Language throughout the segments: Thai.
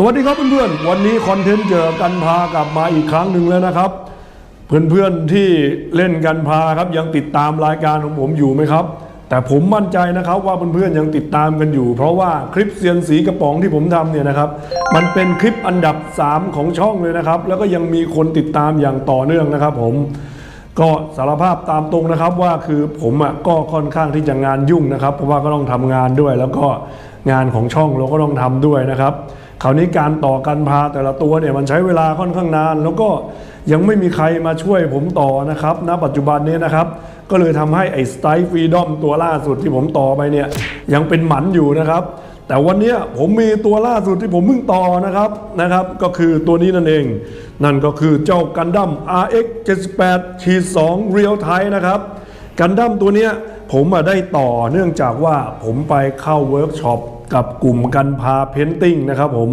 สวัสดีครับเพื่อนๆ วันนี้คอนเทนต์เจอกันพากลับมาอีกครั้งหนึ่งแล้วนะครับ เพื่อนๆที่เล่นกันพาครับยังติดตามรายการของผมอยู่ไหมครับ แต่ผมมั่นใจนะครับว่าเพื่อนๆยังติดตามกันอยู่ เพราะว่าคลิปเซียนสีกระป๋องที่ผมทำเนี่ยนะครับมันเป็นคลิปอันดับ 3 ของช่องเลยนะครับ แล้วก็ยังมีคนติดตามอย่างต่อเนื่องนะครับ ผมก็สารภาพตามตรงนะครับว่าคือผมอะก็ค่อนข้างที่จะงานยุ่งนะครับ เพราะว่าก็ต้องทำงานด้วย แล้วก็งานของช่องเราก็ต้องทำด้วยนะครับ คราวนี้การต่อกันพาแต่ละตัวเนี่ยมันใช้เวลาค่อนข้างนาน แล้วก็ยังไม่มีใครมาช่วยผมต่อนะครับณปัจจุบันนี้นะครับ ก็เลยทำให้ไอ้สไตล์ฟรีดอมตัวล่าสุดที่ผมต่อไปเนี่ยยังเป็นหมันอยู่นะครับ แต่วันนี้ผมมีตัวล่าสุดที่ผมเพิ่งต่อนะครับนะครับ ก็คือตัวนี้นั่นเอง นั่นก็คือเจ้ากันดั้ม RX 78 2 Real Time นะครับกันดั้มตัวเนี้ยผมมาได้ต่อเนื่องจากว่าผมไปเข้าเวิร์กช็อป กับกลุ่มกันพาเพนติ้งนะครับผม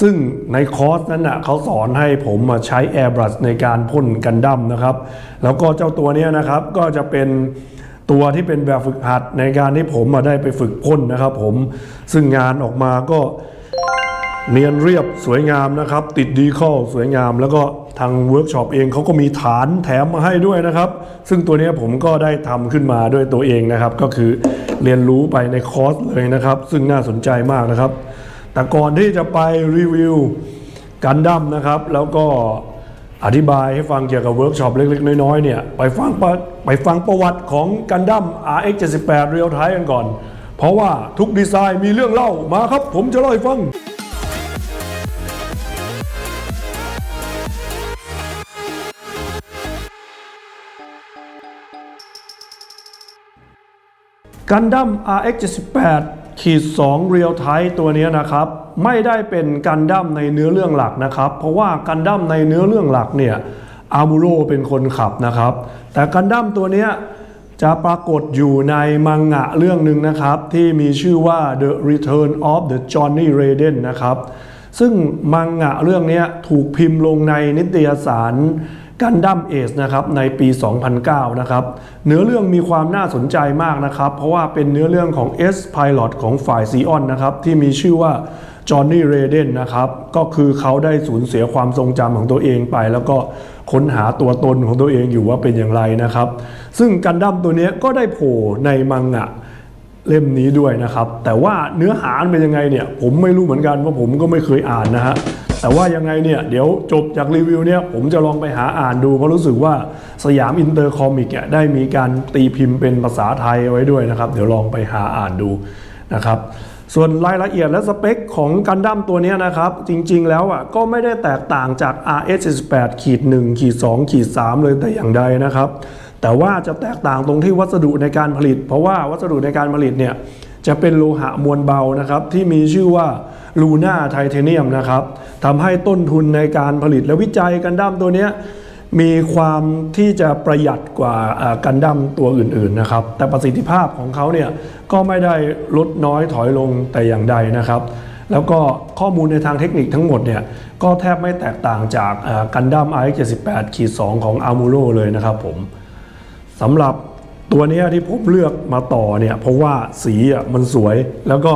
ซึ่งในคอร์สนั้นน่ะเขาสอนให้ผมมาใช้ Airbrush ในการพ่นกันดั้มนะครับ แล้วก็เจ้าตัวนี้นะครับก็จะเป็นตัวที่เป็นแบบฝึกหัดในการที่ผมมาได้ไปฝึกพ่นนะครับผมซึ่งงานออกมาก็เนียนเรียบสวยงามนะครับ ติดดีคอสวยงามแล้วก็ ทางเวิร์กช็อปเองเขาก็มีฐานแถมมาให้ด้วยนะครับ ซึ่งตัวนี้ผมก็ได้ทำขึ้นมาด้วยตัวเองนะครับ ก็คือเรียนรู้ไปในคอร์สเลยนะครับ ซึ่งน่าสนใจมากนะครับ แต่ก่อนที่จะไปรีวิวกันดั้มนะครับ แล้วก็อธิบายให้ฟังเกี่ยวกับเวิร์กช็อปเล็ก ๆ น้อยๆเนี่ยไปฟังประไปฟังประวัติของกันดั้ม RX 78 Real Time กันก่อน เพราะว่าทุกดีไซน์มีเรื่องเล่ามาครับ ผมจะเล่าให้ฟัง กันดั้ม RX 78ขีด2 Real Type ตัวนี้นะครับ ไม่ได้เป็นกันดั้มในเนื้อเรื่องหลักนะครับ เพราะว่ากันดั้มในเนื้อเรื่องหลักเนี่ยอามูโรเป็นคนขับนะครับ แต่กันดั้มตัวนี้จะปรากฏอยู่ในมังงะเรื่องหนึ่งนะครับ ที่มีชื่อว่า The Return of the Johnny Raiden นะครับ ซึ่งมังงะเรื่องนี้ถูกพิมพ์ลงในนิตยสาร กันดั้มเอสนะครับในปี 2009 นะครับเนื้อเรื่องมีความน่าสนใจมากนะครับ เพราะว่าเป็นเนื้อเรื่องของ S Pilot ของฝ่ายซีออนนะครับที่มีชื่อว่าจอห์นนี่เรเดนนะครับก็คือเขาได้สูญเสียความทรงจำของตัวเองไป แล้วก็ค้นหาตัวตนของตัวเองอยู่ว่าเป็นอย่างไรนะครับ ซึ่งกันดั้มตัวนี้ก็ได้โผล่ในมังงะเล่มนี้ด้วยนะครับ แต่ว่าเนื้อหาเป็นยังไงเนี่ยผมไม่รู้เหมือนกันเพราะผมก็ไม่เคยอ่านนะฮะ แต่ว่ายังไงเนี่ยเดี๋ยวจบจากรีวิวเนี่ยผมจะลองไปหาอ่านดูเพราะรู้สึกว่าสยามอินเตอร์คอมิกเนี่ยได้มีการตีพิมพ์เป็นภาษาไทยไว้ด้วยนะครับ เดี๋ยวลองไปหาอ่านดูนะครับส่วนรายละเอียดและสเปคของกันดั้มตัวนี้นะครับ จริงๆแล้วอะก็ไม่ได้แตกต่างจาก RS 18ขีด1ขีด2ขีด3เลยแต่อย่างใดนะครับ แต่ว่าจะแตกต่างตรงที่วัสดุในการผลิต เพราะว่าวัสดุในการผลิตเนี่ยจะเป็นโลหะมวลเบานะครับ ที่มีชื่อว่า ลูน่าไทเทเนียมนะครับทำให้ต้นทุนในการผลิตและวิจัยกันดั้มตัวนี้มีความที่จะประหยัดกว่ากันดั้มตัวอื่นๆนะครับ แต่ประสิทธิภาพของเขาเนี่ยก็ไม่ได้ลดน้อยถอยลงแต่อย่างใดนะครับ แล้วก็ข้อมูลในทางเทคนิคทั้งหมดเนี่ยก็แทบไม่แตกต่างจากกันดั้ม RX 78ขีด2ของ a r m u r o เลยนะครับผมสำหรับตัวนี้ที่ผมเลือกมาต่อเนี่ยเพราะว่าสีมันสวยแล้วก็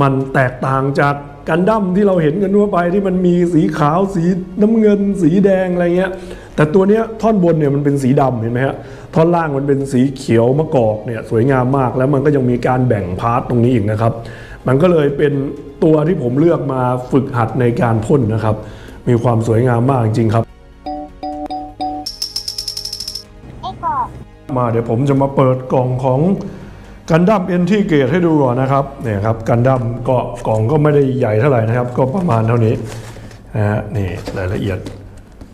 มันแตกต่างจากกันดั้มที่เราเห็นกันทั่วไปที่มันมีสีขาวสีน้ำเงิน สีแดงอะไรเงี้ย แต่ตัวเนี้ยท่อนบนเนี่ยมันเป็นสีดำเห็นไหมฮะท่อนล่างมันเป็นสีเขียวมะกอกเนี่ยสวยงามมากแล้วมันก็ยังมีการแบ่งพาร์ทตรงนี้อีกนะครับ มันก็เลยเป็นตัวที่ผมเลือกมาฝึกหัดในการพ่นนะครับ มีความสวยงามมากจริงๆครับมาเดี๋ยวผมจะมาเปิดกล่องของ กันดั้มเอ็นที่เกตให้ดูก่อนนะครับเนี่ยครับกันดั้มก็กล่องก็ไม่ได้ใหญ่เท่าไหร่นะครับ ก็ประมาณเท่านี้นะฮะนี่รายละเอียด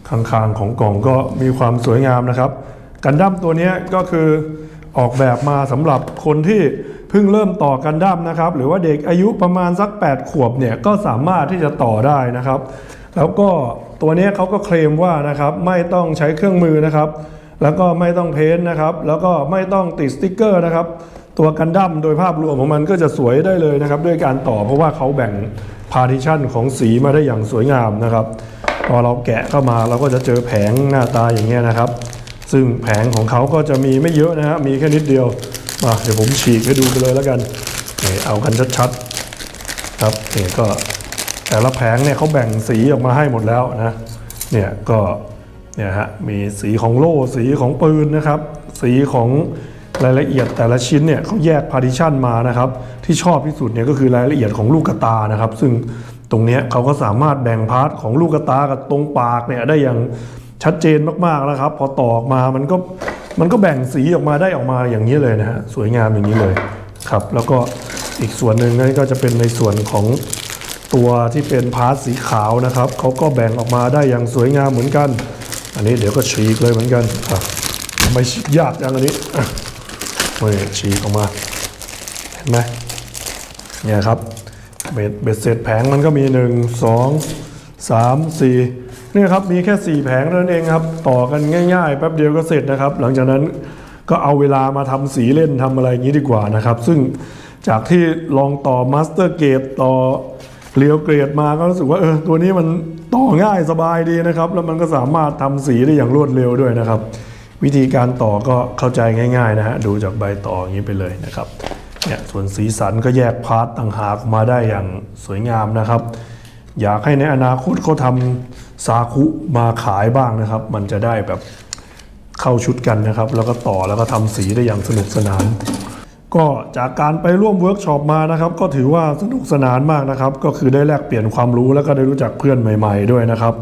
ข้างๆของกล่องก็มีความสวยงามนะครับ กันดั้มตัวนี้ก็คือออกแบบมาสำหรับคนที่เพิ่งเริ่มต่อกันดั้มนะครับ หรือว่าเด็กอายุประมาณสัก 8 ขวบเนี่ยก็สามารถที่จะต่อได้นะครับ แล้วก็ตัวนี้เขาก็เคลมว่านะครับไม่ต้องใช้เครื่องมือนะครับ แล้วก็ไม่ต้องเพ้นท์นะครับ แล้วก็ไม่ต้องติดสติ๊กเกอร์นะครับ ตัวกันดั้มโดยภาพรวมของมันก็จะสวยได้เลยนะครับ ด้วยการต่อเพราะว่าเขาแบ่งพาร์ติชันของสีมาได้อย่างสวยงามนะครับ พอเราแกะเข้ามาเราก็จะเจอแผงหน้าตาอย่างเงี้ยนะครับ ซึ่งแผงของเขาก็จะมีไม่เยอะนะฮะมีแค่นิดเดียวมาเดี๋ยวผมฉีกให้ดูไปเลยแล้วกันเอากันชัดๆครับนี่ก็แต่ละแผงเนี่ยเขาแบ่งสีออกมาให้หมดแล้วนะเนี่ยก็เนี่ยฮะมีสีของโล่สีของปืนนะครับ สีของ รายละเอียดแต่ละชิ้นเนี่ยเขาแยกพาร์ติชันมานะครับ ที่ชอบที่สุดเนี่ยก็คือรายละเอียดของลูกกตานะครับ ซึ่งตรงนี้เขาก็สามารถแบ่งพาร์ทของลูกกตากับตรงปากเนี่ยได้อย่างชัดเจนมากๆนะครับ พอต่อออกมามันก็มันก็แบ่งสีออกมาได้ออกมาอย่างนี้เลยนะฮะสวยงามอย่างนี้เลยครับ แล้วก็อีกส่วนหนึ่งนั่นก็จะเป็นในส่วนของตัวที่เป็นพาร์ทสีขาวนะครับเขาก็แบ่งออกมาได้อย่างสวยงามเหมือนกัน อันนี้เดี๋ยวก็ฉีกเลยเหมือนกันอะทำไมฉีกยากจังอันนี้ นี่ฉีกออกมา เห็นไหมเนี่ยครับ เบ็ดเบ็ดเสร็จแผงมันก็มี 1 2 3 4เนี่ยครับ มีแค่ 4 แผงเท่านั้นเองครับ ต่อกันง่ายๆ แป๊บเดียวก็เสร็จนะครับ หลังจากนั้นก็เอาเวลามาทำสีเล่นทำอะไรอย่างนี้ดีกว่านะครับ ซึ่งจากที่ลองต่อมาสเตอร์เกตต่อเรียวเกรดมาก็รู้สึกว่าเออตัวนี้มันต่อง่ายสบายดีนะครับ แล้วมันก็สามารถทำสีได้อย่างรวดเร็วด้วยนะครับ วิธีการต่อก็เข้าใจง่ายๆนะฮะดูจากใบต่ออย่างนี้ไปเลยนะครับเนี่ยส่วนสีสันก็แยกพาร์ตต่างหากมาได้อย่างสวยงามนะครับ อยากให้ในอนาคตเขาทำซาคุมาขายบ้างนะครับ มันจะได้แบบเข้าชุดกันนะครับ แล้วก็ต่อแล้วก็ทำสีได้อย่างสนุกสนาน ก็จากการไปร่วมเวิร์กช็อปมานะครับ ก็ถือว่าสนุกสนานมากนะครับ ก็คือได้แลกเปลี่ยนความรู้แล้วก็ได้รู้จักเพื่อนใหม่ ๆ ด้วยนะครับ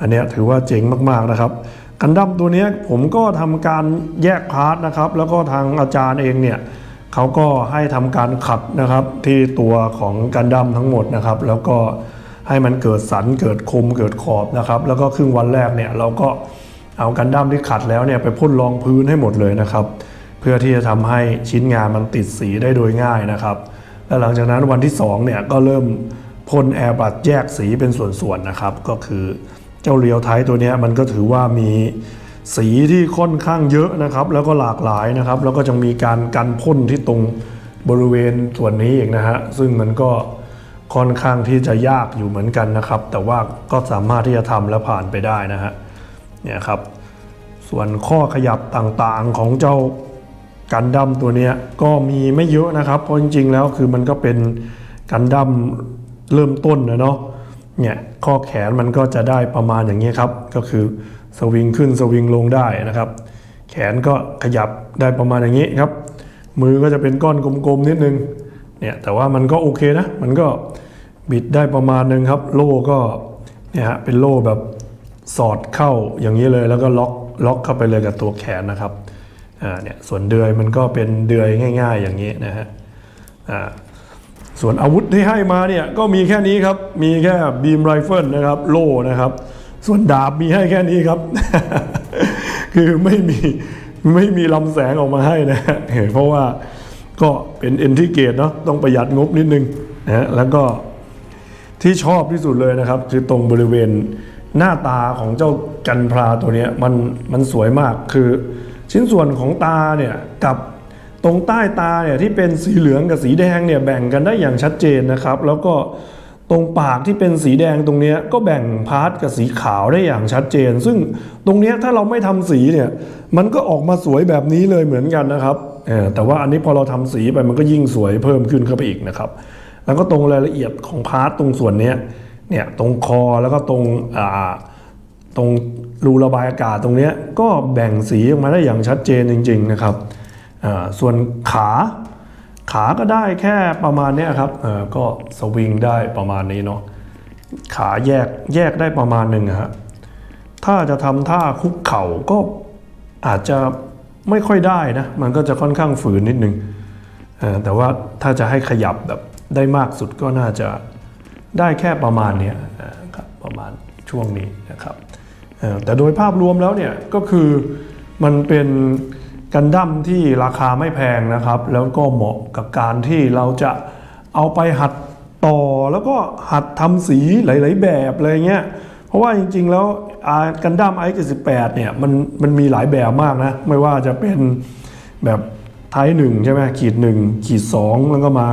อันนี้ถือว่าเจ๋งมากๆนะครับ กันดั้มตัวนี้ผมก็ทำการแยกพาร์ทนะครับ แล้วก็ทางอาจารย์เองเนี่ยเขาก็ให้ทำการขัดนะครับที่ตัวของกันดั้มทั้งหมดนะครับ แล้วก็ให้มันเกิดสันเกิดคมเกิดขอบนะครับ แล้วก็ครึ่งวันแรกเนี่ยเราก็เอากันดั้มที่ขัดแล้วเนี่ยไปพ่นรองพื้นให้หมดเลยนะครับ เพื่อที่จะทำให้ชิ้นงานมันติดสีได้โดยง่ายนะครับและหลังจากนั้นวันที่2เนี่ยก็เริ่มพ่นแอร์บัดแยกสีเป็นส่วนๆนะครับ ก็คือ เจ้าเรียวไทตัวนี้มันก็ถือว่ามีสีที่ค่อนข้างเยอะนะครับ แล้วก็หลากหลายนะครับ แล้วก็จะมีการกันพ่นที่ตรงบริเวณส่วนนี้อีกนะฮะซึ่งมันก็ค่อนข้างที่จะยากอยู่เหมือนกันนะครับ แต่ว่าก็สามารถที่จะทำและผ่านไปได้นะฮะเนี่ยครับ ส่วนข้อขยับต่างๆของเจ้ากันดั้มตัวนี้ก็มีไม่เยอะนะครับ เพราะจริงๆแล้วคือมันก็เป็นกันดั้มเริ่มต้นนะเนาะ เนี่ยข้อแขนมันก็จะได้ประมาณอย่างนี้ครับ ก็คือสวิงขึ้นสวิงลงได้นะครับ แขนก็ขยับได้ประมาณอย่างนี้ครับ มือก็จะเป็นก้อนกลมๆนิดนึงเนี่ยแต่ว่ามันก็โอเคนะ มันก็บิดได้ประมาณนึงครับ โล่ก็เนี่ยฮะเป็นโล่แบบสอดเข้าอย่างนี้เลยแล้วก็ล็อกล็อกเข้าไปเลยกับตัวแขนนะครับอ่าเนี่ยส่วนเดือยมันก็เป็นเดือยง่าย ๆ อย่างนี้นะฮะอ่า ส่วนอาวุธที่ให้มาเนี่ยก็มีแค่นี้ครับ มีแค่บีมไรเฟิลนะครับ โล่นะครับ ส่วนดาบมีให้แค่นี้ครับ คือไม่มีไม่มีลำแสงออกมาให้นะฮะเพราะว่าก็เป็นเอ็นทิเกตเนาะต้องประหยัดงบนิดนึงนะฮะแล้วก็ที่ชอบที่สุดเลยนะครับ คือตรงบริเวณหน้าตาของเจ้ากันพราตัวเนี้ยมันมันสวยมากคือชิ้นส่วนของตาเนี่ยกับ ตรงใต้ตาเนี่ยที่เป็นสีเหลืองกับสีแดงเนี่ยแบ่งกันได้อย่างชัดเจนนะครับ แล้วก็ตรงปากที่เป็นสีแดงตรงเนี้ยก็แบ่งพาร์ทกับสีขาวได้อย่างชัดเจน ซึ่งตรงเนี้ยถ้าเราไม่ทำสีเนี่ยมันก็ออกมาสวยแบบนี้เลยเหมือนกันนะครับแต่ว่าอันนี้พอเราทำสีไปมันก็ยิ่งสวยเพิ่มขึ้นเข้าไปอีกนะครับ แล้วก็ตรงรายละเอียดของพาร์ทตรงส่วนเนี้ยเนี่ยตรงคอแล้วก็ตรงอ่าตรงรูระบายอากาศตรงเนี้ยก็แบ่งสีออกมาได้อย่างชัดเจนจริง ๆ นะครับ ส่วนขาขาก็ได้แค่ประมาณนี้ครับก็สวิงได้ประมาณนี้เนาะขาแยกแยกได้ประมาณหนึ่งอะฮะถ้าจะทำท่าคุกเข่าก็อาจจะไม่ค่อยได้นะ มันก็จะค่อนข้างฝืนนิดนึงแต่ว่าถ้าจะให้ขยับแบบได้มากสุดก็น่าจะได้แค่ประมาณนี้ครับประมาณช่วงนี้นะครับแต่โดยภาพรวมแล้วเนี่ยก็คือมันเป็น กันดั้มที่ราคาไม่แพงนะครับ แล้วก็เหมาะกับการที่เราจะเอาไปหัดต่อแล้วก็หัดทำสีหลาย ๆ แบบอะไรเงี้ยเพราะว่าจริง ๆ แล้วกันดั้มไอเจ็ดสิบแปดเนี่ยมันมันมีหลายแบบมากนะ ไม่ว่าจะเป็นแบบไทยหนึ่งใช่ไหมขีดหนึ่งขีดสองแล้วก็มา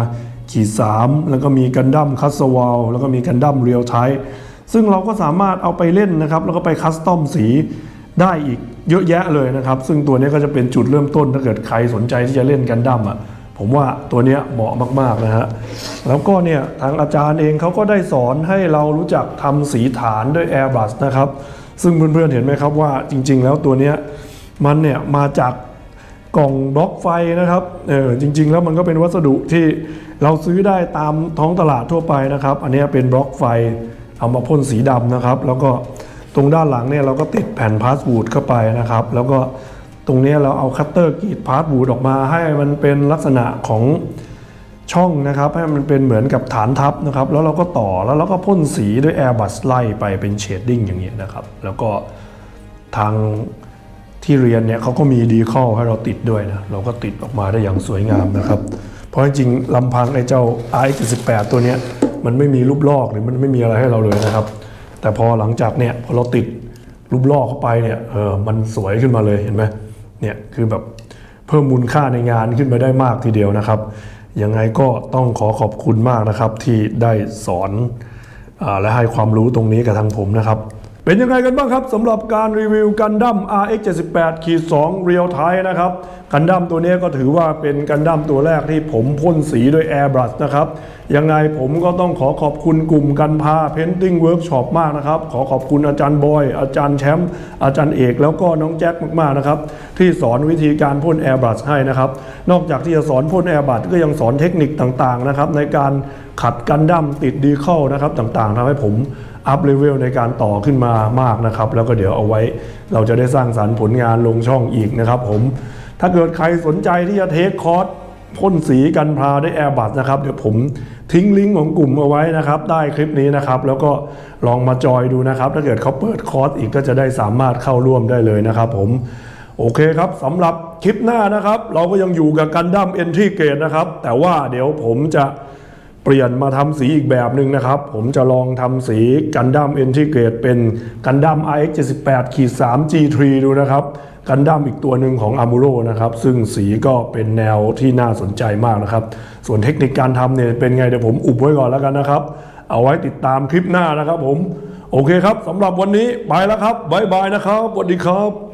ขีดสามแล้วก็มีกันดั้มคัสวอลแล้วก็มีกันดั้มเรียลไทซึ่งเราก็สามารถเอาไปเล่นนะครับ แล้วก็ไปคัสตอมสี ได้อีกเยอะแยะเลยนะครับ ซึ่งตัวนี้ก็จะเป็นจุดเริ่มต้นถ้าเกิดใครสนใจที่จะเล่นกันดั้มอะผมว่าตัวนี้เหมาะมากๆนะฮะ แล้วก็เนี่ยทางอาจารย์เองเขาก็ได้สอนให้เรารู้จักทำสีฐานด้วย Airbus นะครับ ซึ่งเพื่อนๆเห็นไหมครับว่าจริงๆ แล้วตัวนี้มันเนี่ยมาจากกล่องบล็อกไฟนะครับเออจริง ๆ แล้วมันก็เป็นวัสดุที่เราซื้อได้ตามท้องตลาดทั่วไปนะครับ อันนี้เป็นบล็อกไฟเอามาพ่นสีดำนะครับ แล้วก็ ตรงด้านหลังเนี่ยเราก็ติดแผ่นพาสบูดเข้าไปนะครับ แล้วก็ตรงนี้เราเอาคัตเตอร์กรีดพาสบูดออกมาให้มันเป็นลักษณะของช่องนะครับ ให้มันเป็นเหมือนกับฐานทับนะครับ แล้วเราก็ต่อแล้วเราก็พ่นสีด้วย Airbrush ไล่ไปเป็นเชดดิ้งอย่างเงี้ยนะครับ แล้วก็ทางที่เรียนเนี่ยเขาก็มีดีคอลให้เราติดด้วยนะ เราก็ติดออกมาได้อย่างสวยงามนะครับ เพราะจริงๆลำพังไอ้เจ้า i78 ตัวเนี้ยมันไม่มีรูปลอกหรือมันไม่มีอะไรให้เราเลยนะครับ แต่พอหลังจากเนี่ยพอเราติดรูปลอกเข้าไปเนี่ยเออมันสวยขึ้นมาเลยเห็นไหมเนี่ยคือแบบเพิ่มมูลค่าในงานขึ้นมาได้มากทีเดียวนะครับยังไงก็ต้องขอขอบคุณมากนะครับที่ได้สอนอและให้ความรู้ตรงนี้กับทางผมนะครับ เป็นยังไงกันบ้างครับสำหรับการรีวิวกันดั้ม RX 78ขีด2 Real Time นะครับกันดั้มตัวนี้ก็ถือว่าเป็นกันดั้มตัวแรกที่ผมพ่นสีด้วย Airbrush นะครับยังไงผมก็ต้องขอขอบคุณกลุ่มกันพา Painting Workshop มากนะครับ ขอขอบคุณอาจารย์บอย อาจารย์แชมป์อาจารย์เอกแล้วก็น้องแจ็คมากๆนะครับที่สอนวิธีการพ่น Airbrush ให้นะครับนอกจากที่จะสอนพ่น Airbrush ก็ยังสอนเทคนิคต่างๆนะครับในการขัดกันดั้มติดดีเข้านะครับต่างๆทำให้ผม อัพเลเวลในการต่อขึ้นมามากนะครับ แล้วก็เดี๋ยวเอาไว้เราจะได้สร้างสารรค์ผลงานลงช่องอีกนะครับผม ถ้าเกิดใครสนใจที่จะเทคคอร์สพ่นสีกันพาได้วยแอร์บัตนะครับ เดี๋ยวผมทิ้งลิงก์ของกลุ่มเอาไว้นะครับได้คลิปนี้นะครับ แล้วก็ลองมาจอยดูนะครับ ถ้าเกิดเขาเปิดคอร์สอีกก็จะได้สามารถเข้าร่วมได้เลยนะครับผมโอเคครับสำหรับคลิปหน้านะครับ เราก็ยังอยู่กับกันดั้มเอนทรีเกตนะครับ แต่ว่าเดี๋ยวผมจะ เปลี่ยนมาทำสีอีกแบบหนึ่งนะครับ ผมจะลองทำสีกันดั้มเอนทิเกรตเป็นกันดั้ม RX 78ขีด3 G3 ดูนะครับกันดั้มอีกตัวหนึ่งของ a m u r o นะครับ ซึ่งสีก็เป็นแนวที่น่าสนใจมากนะครับ ส่วนเทคนิคการทำเนี่ยเป็นไงเดี๋ยวผมอุบไว้ก่อนแล้วกันนะครับ เอาไว้ติดตามคลิปหน้านะครับผม โอเคครับสำหรับวันนี้ไปแล้วครับบ๊ายบายนะครับสวัสดีครับ